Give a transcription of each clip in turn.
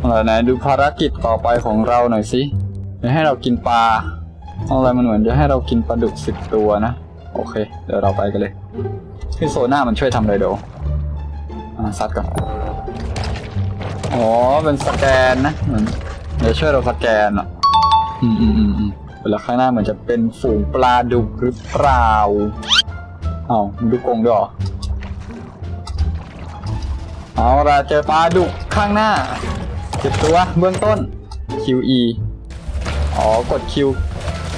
อะไรไหนดูภารกิจต่อไปของเราหน่อยสิจะให้เรากินปลาอะไรมันเหมือนจะให้เรากินปลาดุกสิบตัวนะ โอเค เดี๋ยวเราไปกันเลยคือโซน่ามันช่วยทำอะไรเดี๋ยวซัดก่อนอ๋อเป็นสแกนนะเหมือนเดี๋ยวช่วยเราสแกนอะอืมอืมอืมอืมเวลาข้างหน้าเหมือนจะเป็นฝูงปลาดุกหรือเปล่าเอ้ามึงดูกงด้วยเหรอเอาละเจอปลาดุกข้างหน้า เจ็บตัวเบื้องต้น QE อ๋อกด Q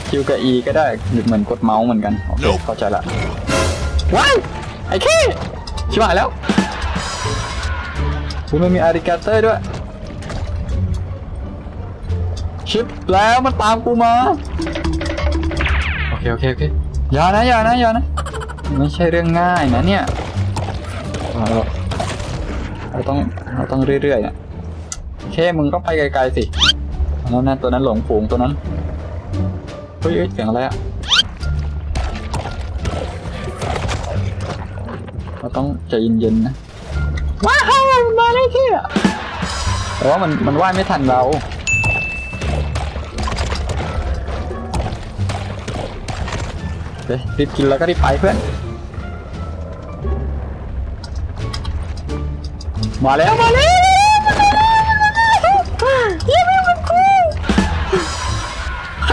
Q กับ E ก็ได้เหมือนกดเมาส์เหมือนกันโอเคเข้าใจละว้ายไอ้แค่ชิบหายแล้วคุณมันมีอาริกาเตอร์ด้วย ชิปแล้วมันตามกูมา โอเค โอเค โอเค อย่านะ อย่านะ อย่านะ ไม่ใช่เรื่องง่ายนะเนี่ยเอาละเราต้อง เราต้องเรื่อยๆเนี่ย เคมึงก็ไปไกลๆสิแล้วนั่นตัวนั้นหลงฝูงตัวนั้นเฮ้ยเสียงอะไรอะเราต้องใจเย็นๆนะว้าวมันมาได้ที่อะแต่ว่ามันมันว่ายไม่ทันเราเฮ้ยรีบกินแล้วก็รีบไปเพื่อนมาแล้วมาแล้ว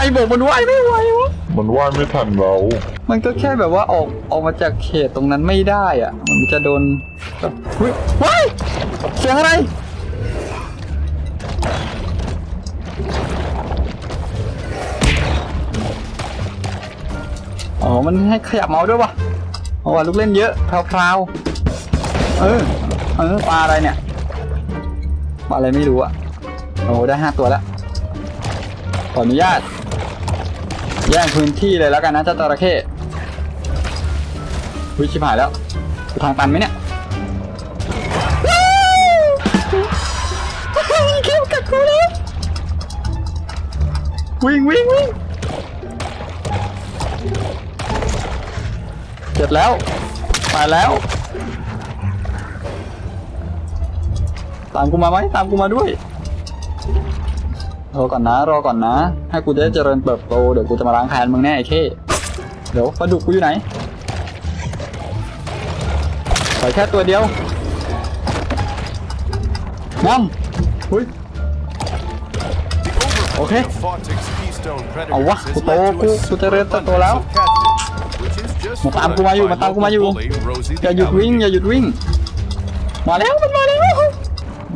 ใครบอกมันว่ายไม่ไหววะ มันว่ายไม่ทันเรา มันก็แค่แบบว่าออกออกมาจากเขตตรงนั้นไม่ได้อะ มันจะโดนแบบเฮ้ยว้ายเสียงอะไร อ๋อ มันให้ขยับเมาส์ด้วยวะโอ้ลูกเล่นเยอะพราวๆเออ เออ ปลาอะไรเนี่ย ปลาอะไรไม่รู้อะโอ้ได้ห้าตัวแล้ว ขออนุญาต แย่งพื้นที่เลยแล้วกันนะเจ้าจระเข้วิชิบหายแล้วทางตันไหมเนี่ยเข้มกัดกูแล้ววิ่งวิ่งวิ่งเสร็จแล้วไปแล้ว ตามกูมาไหมตามกูมาด้วย รอก่อนนะ รอก่อนนะ ให้กูจะได้เจริญเติบโต เดี๋ยวกูจะมาล้างแค้นมึงแน่ไอ้เข้เดี๋ยวปลาดุกกูอยู่ไหนใส่แค่ตัวเดียวน้ำหุ้ย Okay. Okay. เอาวะกูโตกูกูเจริญเติบโตแล้วมาตามกูมาอยู่มาตามกูมาอยู่อย่าหยุดวิ่งอย่าหยุดวิ่งมาแล้วมันมาแล้ว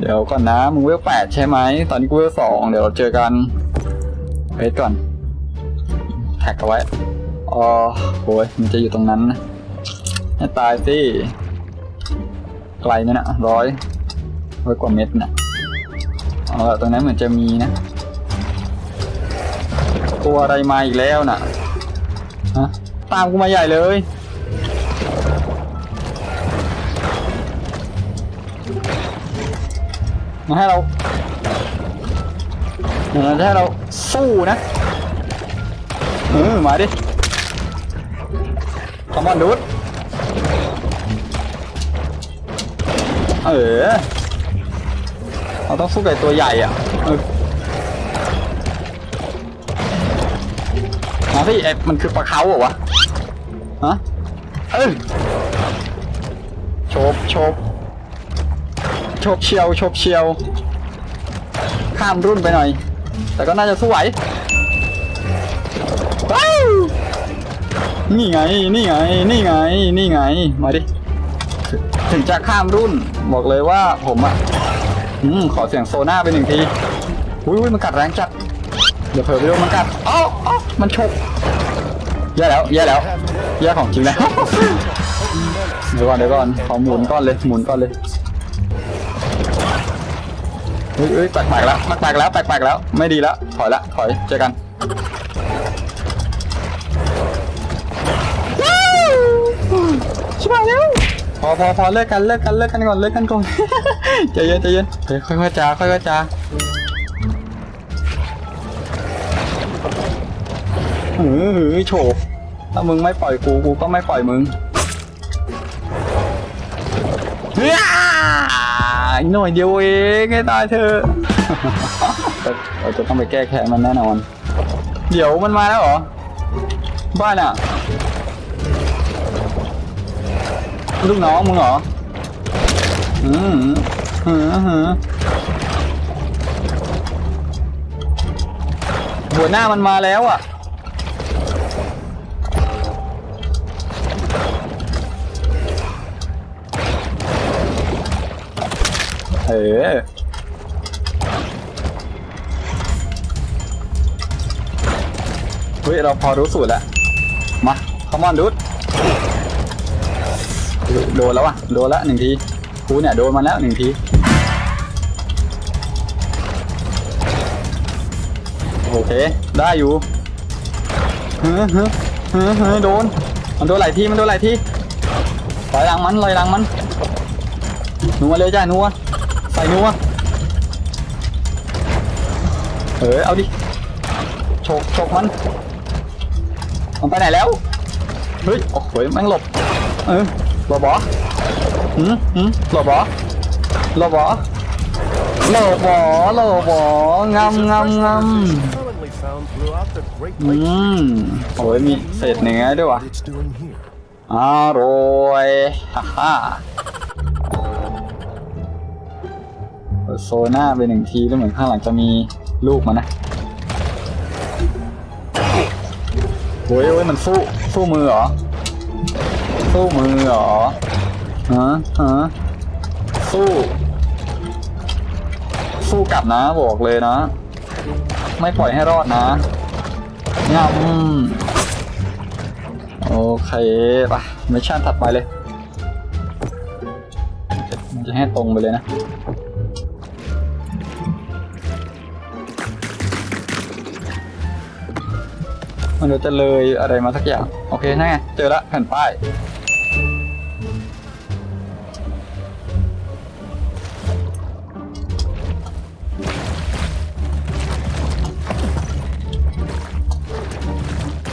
เดี๋ยวก่อนนะ มึงเวลแปดใช่ไหม ตอนนี้กูเวลสองเดี๋ยวเราเจอกันเวทก่อน แท็กเอาไว้ อ๋อโอ้ยมันจะอยู่ตรงนั้นนะให้ตายสิ ไกลนั่นนะร้อยร้อยกว่าเม็ดนะเอาละตรงนั้นเหมือนจะมีนะ ตัวอะไรมาอีกแล้วน่ะฮะตามกูมาใหญ่เลย มาให้เราเดี๋ยวเราจะให้เราสู้นะเออมาดิคอมอนดูดเออเราต้องสู้กับตัวใหญ่อะมาพี่ไอ้มันคือปลาเขาเหรอวะฮะเออโชบโชบ โชบเชียวโชบเชียว ข้ามรุ่นไปหน่อย แต่ก็น่าจะสู้ไหวว้าวนี่ไง นี่ไง นี่ไง นี่ไง มาดิ ถึงจะข้ามรุ่น บอกเลยว่าผมอะอืมขอเสียงโซน่าไปหนึ่งที อุ้ยอุ้ยมันกัดแรงจัด เดี๋ยวเผลอไปโดนมันกัดอ้าวอ้าวมันฉกแย่แล้วแย่แล้วแย่ของจริงแล้ว เดี๋ยวก่อนเดี๋ยวก่อน ขอหมุนก้อนเลย หมุนก้อนเลยเฮ้ยเฮ้ยแปลกๆแล้วมันแปลกแล้วแปลกๆแล้ว ไม่ดีแล้ว ถอยละ ถอย เจอกันชิบหายแล้วพอพอพอเลิกกันเลิกกันเลิกกันก่อนเลิกกันก่อนใจเย็นใจเย็นเฮ้ยค่อยๆจาค่อยๆจาหือหือโฉบถ้ามึงไม่ปล่อยกูกูก็ไม่ปล่อยมึงเฮ้ย อีกหน่อยเดียวเองให้ตายเธอะเราจะต้องไปแก้แค้นมันแน่นอน เดี๋ยวมันมาแล้วเหรอ บ้านอะ ลูกน้องมึงเหรอ อืมหือหือหัวหน้ามันมาแล้วอะ ออ เฮ้ย เราพอรู้สูตรแล้ว มาคอมอนดูดโดนแล้ววะโดนล้วหนึ่งทีกูเนี่ย โดนมาแล้วหนึ่งที โอเค ได้อยู่เฮ้อเฮ้อเฮ้อเฮ้อโดน มันโดนหลายที มันโดนหลายทีลอยหลังมันลอยหลังมันนัวเลยจ้านัว ใส่นัวเออเอาดิโฉกโฉกมันมันไปไหนแล้วเฮ้ยโอ้โหแม่งหลบเออหลบบอหืมหืมหลบบอหลบบอหลบบอหลบบองำงำงำ Commonly found throughout the Great อื Lakes. มโอ้ยมีเศษเนื้อด้วยวะ What it's doing here. อร่อยฮ่าฮ่า โซน่าไปหนึ่งทีแล้วเหมือนข้างหลังจะมีลูกมันะโอ้ยโอ้ยมันสู้สู้มือเหรอ สู้มือเหรอฮะฮะสู้ สู้กลับนะบอกเลยนะ ไม่ปล่อยให้รอดนะงำโอเคปะมิชชั่นถัดไปเลย มันจะให้ตรงไปเลยนะ มันเดี๋ยวจะเลยอะไรมาสักอย่าง โอเคนั่นไงเจอละแผ่นป้าย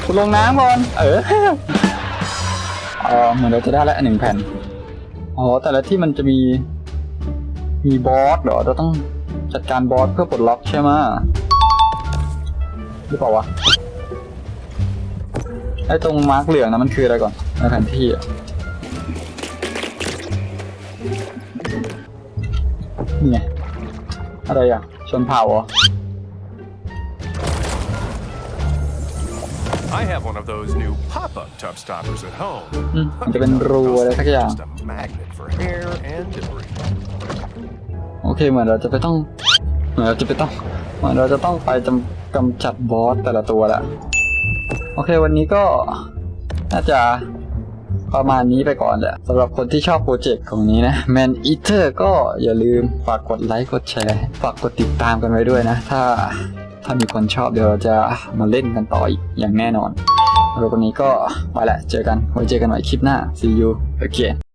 คุณลงน้ำก่อน เออเออเหมือนเราจะได้แล้วหนึ่งแผ่น อ๋อ แต่ละที่มันจะมี มีบอสเหรอ เราต้องจัดการบอสเพื่อปลดล็อกใช่ไหมหรือเปล่าวะ ไอ้ตรงมาร์กเหลืองนะมันคืออะไรก่อนในแผนที่อะนี่ไงอะไรอะ ชนเผ่าเหรอ I have one of those new pop-up tub stoppers at home. อืมมันจะเป็นรูอะไรสักอย่าง Just a magnet for hair and debris. โอเคเหมือนเราจะไปต้อง เหมือนเราจะไปต้อง เหมือนเราจะต้องไปจำกำจัดบอสแต่ละตัวละโอเควันนี้ก็น่าจะประมาณนี้ไปก่อนแหละสำหรับคนที่ชอบโปรเจกต์ของนี้นะ Man Eater ก็อย่าลืมฝากกดไลค์กดแชร์ ฝากกดติดตามกันไว้ด้วยนะ ถ้าถ้ามีคนชอบเดี๋ยวเราจะมาเล่นกันต่ออีกอย่างแน่นอนสำหรับวันนี้ก็ไปละเจอกันไว้เจอกันใหม่คลิปหน้า see you again